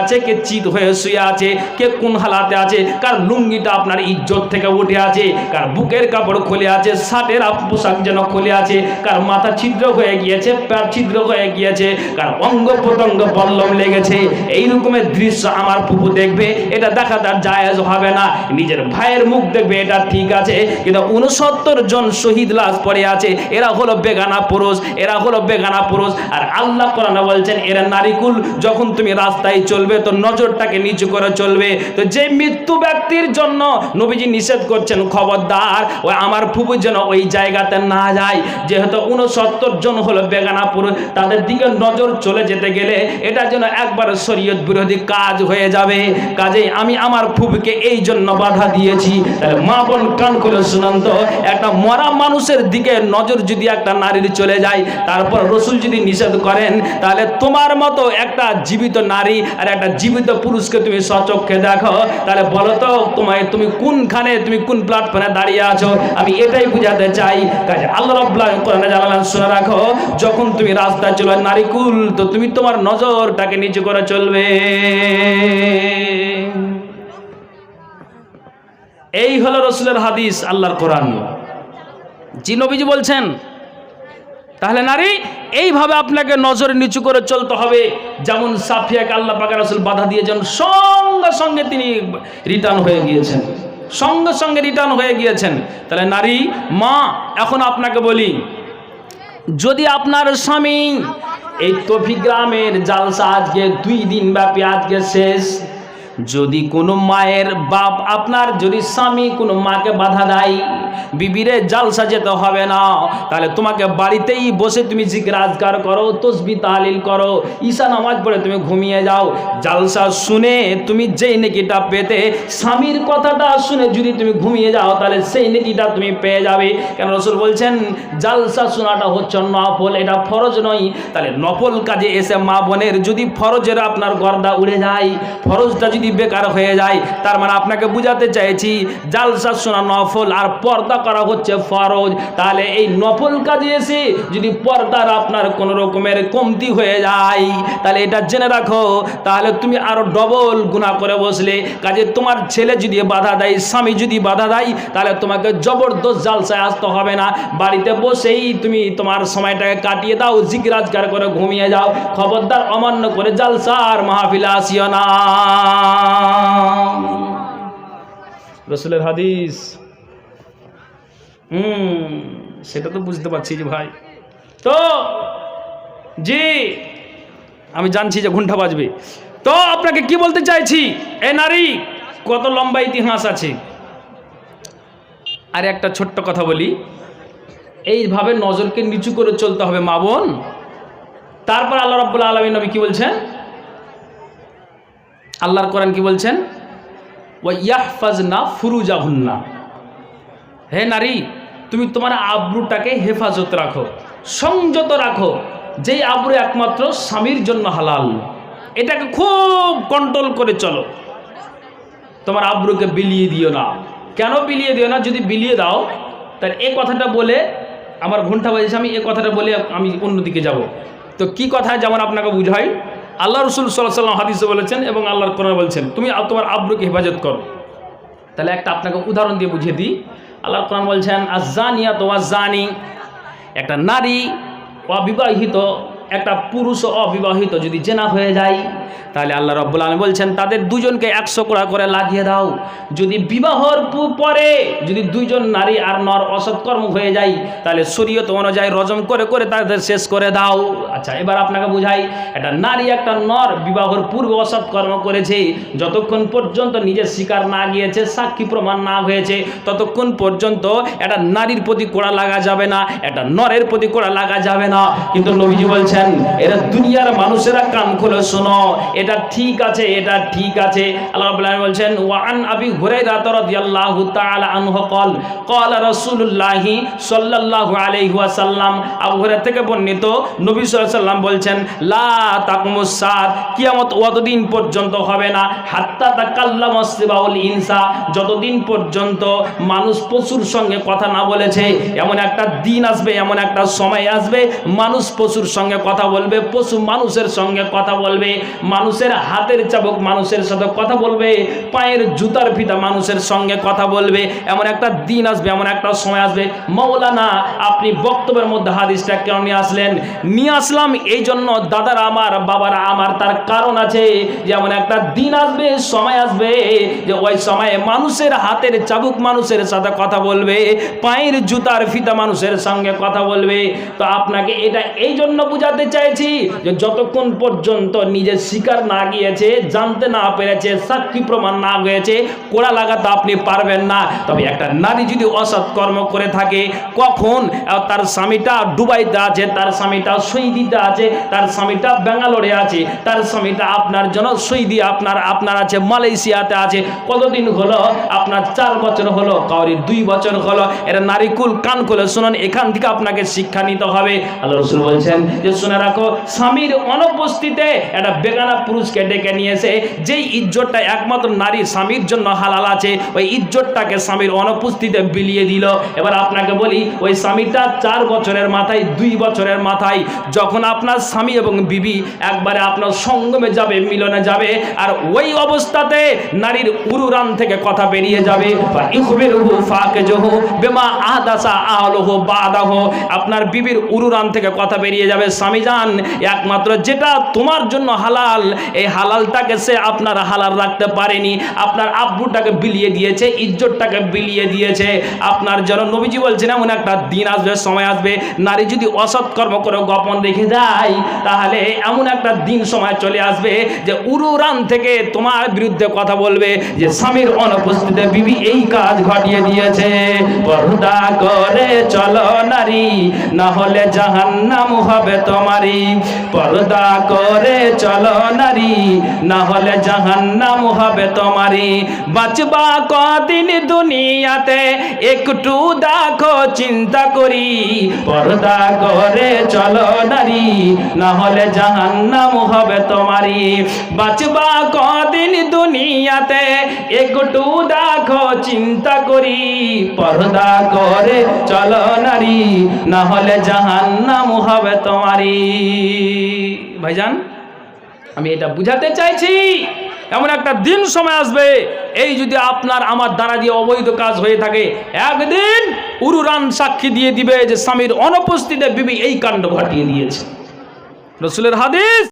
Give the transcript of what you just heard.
আছে, কে চিত হয়ে শুয়ে আছে, কে কোন হালাতে আছে, কার লুঙ্গিটা আপনার ইজ্জত থেকে উঠে আছে, কার বুকের কাপড় খুলে আছে, শার্টের পোশাক যেন খুলে আছে, কার মাথা ছিদ্র হয়ে গিয়েছে, প্যাট ছিদ্র হয়ে গিয়েছে, কার অঙ্গ প্রত্যঙ্গ পল্লম লেগেছে, এই রকমের দৃশ্য আমার পুপু দেখবে, এটা দেখা তার জায়েজ হবে না, নিজের ভাইয়ের মুখ দেখবে, এটা ঠিক আছে, কিন্তু উনসত্তর জন শহীদ লাশ পড়ে আছে, এরা হলো বেগানা পুরুষ, এরা হলো বেগানা পুরুষ, আর আল্লাহ কোরআনে বলছেন, এরা নারীকুল, যখন তুমি রাস্তায় চলবে, তো নজরটাকে নিচু করে চলবে। তো যে মৃত্যু ব্যক্তির জন্য নবীজি নিষেধ করছেন, খবরদার, ওই আমার ফুবু যেন ওই জায়গাতে না যায়। যেহেতু উনসত্তর জন হলো বেগানা পুরুষ তাদের দিকে নজর চলে যেতে গেলে এটা যেন একবার শরীয়ত বিরোধী কাজ হয়ে যাবে। কাজেই আমি আমার ফুবকে এই জন্য বাধা দিয়েছি। তাহলে মা বোন কান করে শুনান তো, একটা মরা মানুষের দিকে নজর যদি একটা নারীর চলে যায়, তারপর রসুল যদি নিষেধ করেন, তাহলে তোমার মতো একটা জীবিত নারী আর একটা জীবিত পুরুষকে তুমি সচক্ষে দেখো, তাহলে বলো তো, তোমায় তুমি কোনখানে, তুমি কোন প্ল্যাটফর্মে দাঁড়িয়ে আছো? আমি এটাই বুঝাতে চাই। কাজে আল্লাহ রব্লা কোরআনে জানালেন শুনে রাখো, যখন তুমি রাস্তায় চলো নারীকুল, তো তুমি তোমার নজরটাকে নিচু করে চলবে। এই হলো রসুলের হাদিস, আল্লাহর কোরআন। জি নবীজি বলছেন তাহলে নারী, এইভাবে আপনাকে নজর নিচু করে চলতে হবে। যেমন সাফিয়াকে আল্লাহ পাকা রসুল বাধা দিয়েছেন, সঙ্গে সঙ্গে তিনি রিটার্ন হয়ে গিয়েছেন। সঙ্গে সঙ্গে রিটার্ন হয়ে গিয়েছেন। তাহলে নারী, মা, এখন আপনাকে বলি, যদি আপনার স্বামী এই তফি গ্রামের জালসা আজকে দুই দিন ব্যাপী আজকে শেষ যদি কোনো মায়ের বাপ আপনার, যদি স্বামী কোনো মাকে বাধা দেয়, বিবিরে জালসা যেতে হবে না। তাহলে তোমাকে বাড়িতেই বসে তুমি জিকির আজগার করো, তসবি তালিল করো, ঈশা নামাজ পড়ে তুমি ঘুমিয়ে যাও। জালসা শুনে তুমি যেই নেকিটা পেতে, স্বামীর কথাটা শুনে যদি তুমি ঘুমিয়ে যাও, তাহলে সেই নেকিটা তুমি পেয়ে যাবে। কেন রসুল বলছেন, জালসা শোনাটা হচ্ছে নফল, এটা ফরজ নয়। তাহলে নফল কাজে এসে মা বোনের যদি ফরজের আপনার গর্দা উড়ে যায়, ফরজটা যদি বেকার হয়ে যায়। তার মানে আপনাকে বুঝাতে চাইছি, জালসা শোনা নফল আর পর্দা করা হচ্ছে ফরজ। তাহলে এই নফল কাজে এসে যদি পর্দার আপনার কোনো রকমের কমতি হয়ে যায়, তাহলে এটা জেনে রাখো। তাহলে তুমি আরও ডবল গুণা করে বসলে। কাজে তোমার ছেলে যদি বাধা দেয়, স্বামী যদি বাধা দেয়, তাহলে তোমাকে জবরদস্ত জালসায় আসতে হবে না। বাড়িতে বসেই তুমি তোমার সময়টাকে কাটিয়ে দাও জিজ্ঞাজগার করে ঘুমিয়ে যাও। খবরদার অমান্য করে জালসার মাহফিলে আসিও না। রসুলের হাদিস। হুম, সেটা তো বুঝতে পারছি যে ভাই। তো, জি, আমি জানছি যে ঘণ্টা বাজবে। তো, আপনাকে কি বলতে চাইছি? এ নারী, কত লম্বা ইতিহাস আছে। আর একটা ছোট্ট কথা বলি। এইভাবে নজরকে নিচু করে চলতে হবে মা বোন। তারপর আল্লাহ রব্বুল্লা আলমী নবী কি বলছেন? আল্লাহর কোরআন কি বলছেন? ওয়া ইয়াহফাজ না ফুরুজাহুন্না। হে নারী, তুমি তোমার আব্রুটাকে হেফাজত রাখো, সংযত রাখো, যেই আব্রু একমাত্র স্বামীর জন্য হালাল। এটাকে খুব কন্ট্রোল করে চলো। তোমার আব্রুকে বিলিয়ে দিও না। কেন বিলিয়ে দিও না? যদি বিলিয়ে দাও তার এ কথাটা বলে আমার ঘণ্টা বাজেছে আমি এ কথাটা বলে আমি অন্যদিকে যাব। তো কি কথা যেমন আপনাকে বুঝাই? আল্লাহ রসুল সাল্লাহ সাল্লাম হাদিসে বলেছেন এবং আল্লাহর কোরআন বলছেন, তুমি তোমার আব্রুকে হেফাজত করো। তাহলে একটা আপনাকে উদাহরণ দিয়ে বুঝিয়ে দিই। আল্লাহর কোরআন বলছেন আজানিয়া তোমার জানি একটা নারী অবিবাহিত একটা পুরুষ অবিবাহিত যদি জেনা হয়ে যায়, তাহলে আল্লাহ রব্বুল আলম বলছেন, তাদের দুজনকে একশো কোড়া করে লাগিয়ে দাও। যদি বিবাহর পরে যদি দুইজন নারী আর নর অসৎকর্ম হয়ে যায়, তাহলে শরীয়ত অনুযায়ী রজম করে করে তাদের শেষ করে দাও। আচ্ছা এবার আপনাকে বুঝাই, একটা নারী একটা নর বিবাহর পূর্বে অসৎকর্ম করেছে, যতক্ষণ পর্যন্ত নিজের শিকার না গিয়েছে, সাক্ষী প্রমাণ না হয়েছে, ততক্ষণ পর্যন্ত একটা নারীর প্রতি কোড়া লাগা যাবে না, একটা নরের প্রতি কোড়া লাগা যাবে না। কিন্তু নবীজি বলছেন দেখেন এটা দুনিয়ার মানুষেরা কান খুলে শোনো। এটা ঠিক আছে, এটা ঠিক আছে। আল্লাহ রাব্বুল আলামিন বলছেন ওয়ান আবি হুরাইরা রাদিয়াল্লাহু তাআলা আনহু কল ক্বাল রাসূলুল্লাহ সাল্লাল্লাহু আলাইহি ওয়াসাল্লাম। আবু হুরায়রা থেকে বর্ণিত নবী সাল্লাল্লাহু আলাইহি সাল্লাম বলছেন, লা তাকমুস সাদ কিয়ামত অতদিন পর্যন্ত হবে না। হাত্তা তাকাল্লাম আসবাউল ইনসা, যতদিন পর্যন্ত মানুষ পশুর সঙ্গে কথা না বলেছে, এমন একটা দিন আসবে, এমন একটা সময় আসবে, মানুষ পশুর সঙ্গে কথা বলবে, পশু মানুষের সঙ্গে কথা বলবে, মানুষের হাতের চাবুক মানুষের সাথে কথা বলবে, পায়ের জুতার ফিতা মানুষের সঙ্গে কথা বলবে, এমন একটা দিন আসবে, এমন একটা সময় আসবে। মৌলানা, আপনি বক্তব্যের মধ্যে হাদিসটা কেন নিয়ে আসলেন? নিয়ে আসলাম এই জন্য দাদার আমার, বাবারা আমার, তার কারণ আছে যেমন একটা দিন আসবে, সময় আসবে যে ওই সময়ে মানুষের হাতের চাবুক মানুষের সাথে কথা বলবে, পায়ের জুতার ফিতা মানুষের সঙ্গে কথা বলবে। তো আপনাকে এটা এই জন্য বুঝাতে চাইছি যে যতক্ষণ পর্যন্ত নিজের শিকার না গিয়েছে, জানতে না পেরেছে, সাক্ষী প্রমাণ না হয়েছে, কোড়া লাগাতে আপনি পারবেন না। তবে একটা নারী যদি অসৎ কর্ম করে থাকে, কখন তার স্বামীটা দুবাইতে আছে, তার স্বামীটা সৌদিতে আছে, তার স্বামীটা ব্যাঙ্গালোরে আছে, তার স্বামীটা আপনার জন্য সৌদি, আপনার আপনার আছে, মালয়েশিয়াতে আছে, কতদিন হলো? আপনার চার বছর হলো, কাউরি দুই বছর হলো। এটা নারীকুল কান খুলে শুনুন, এখান থেকে আপনাকে শিক্ষা নিতে হবে। আল্লাহ রসুল বলছেন যে শুনে রাখো। স্বামীর অনুপস্থিতিতে একটা বেগানা পুরুষকে ডেকে নিয়েছে। যেই ইজ্জতটা একমাত্র নারী স্বামীর জন্য হালাল আছে, ওই ইজ্জতটাকে স্বামীর অনুপস্থিতিতে বিলিয়ে দিল। এবার আপনাকে বলি, ওই স্বামীটা চার বছরের মাথায়, দুই বছরের মাথায় যখন আপনার স্বামী এবং বিবি একবারে আপনার সঙ্গমে যাবে, মিলনে যাবে, আর ওই অবস্থাতে নারীর উরুরান থেকে কথা বেরিয়ে যাবে। বিমা আহদাসা আহলহু বাদাহু। আপনার বিবির উরুরান থেকে কথা বেরিয়ে যাবে যান, একমাত্র যেটা তোমার জন্য হালাল, এই হালালটাকে সে আপনার হালাল রাখতে পারেনি। আপনার আব্বুটাকে বিলিয়ে দিয়েছে, ইজ্জতটাকে বিলিয়ে দিয়েছে। আপনার জন্য নবীজি বলছেন, এমন একটা দিন আসবে, সময় আসবে, নারী যদি অসৎ কর্ম করে গোপন রেখে যায়, তাহলে এমন একটা দিন, সময় চলে আসবে যে উরুরান থেকে তোমার বিরুদ্ধে কথা বলবে, যে স্বামীর অনুপস্থিতিতে বিবি এই কাজ ঘটিয়ে দিয়েছে। পর্দা করে চলো নারী, না হলে জাহান্নাম হবে তোমারই পর্দা করে চলো নারী না হলে জাহান্নাম হবে তোমারি বাঁচবা কদিন দুনিয়াতে, একটু দেখো, চিন্তা করি। পর্দা করে চলো নারী না হলে জাহান্নাম হবে তোমারি বাঁচবা কদিন দুনিয়াতে, একটু দেখো, চিন্তা করি, পর্দা করে চলো নারী না হলে জাহান্নাম হবে তোমারই। ভাইজান, আমি এটা বুঝাতে চাইছি, এমন একটা দিন সময় আসবে, এই যদি আপনার আমার দ্বারা দিয়ে অবৈধ কাজ হয়ে থাকে, একদিন উরুরান সাক্ষী দিয়ে দিবে যে স্বামীর অনুপস্থিতিতে বিবি এই কাণ্ড ঘটিয়ে দিয়েছে। রসুলের হাদিস।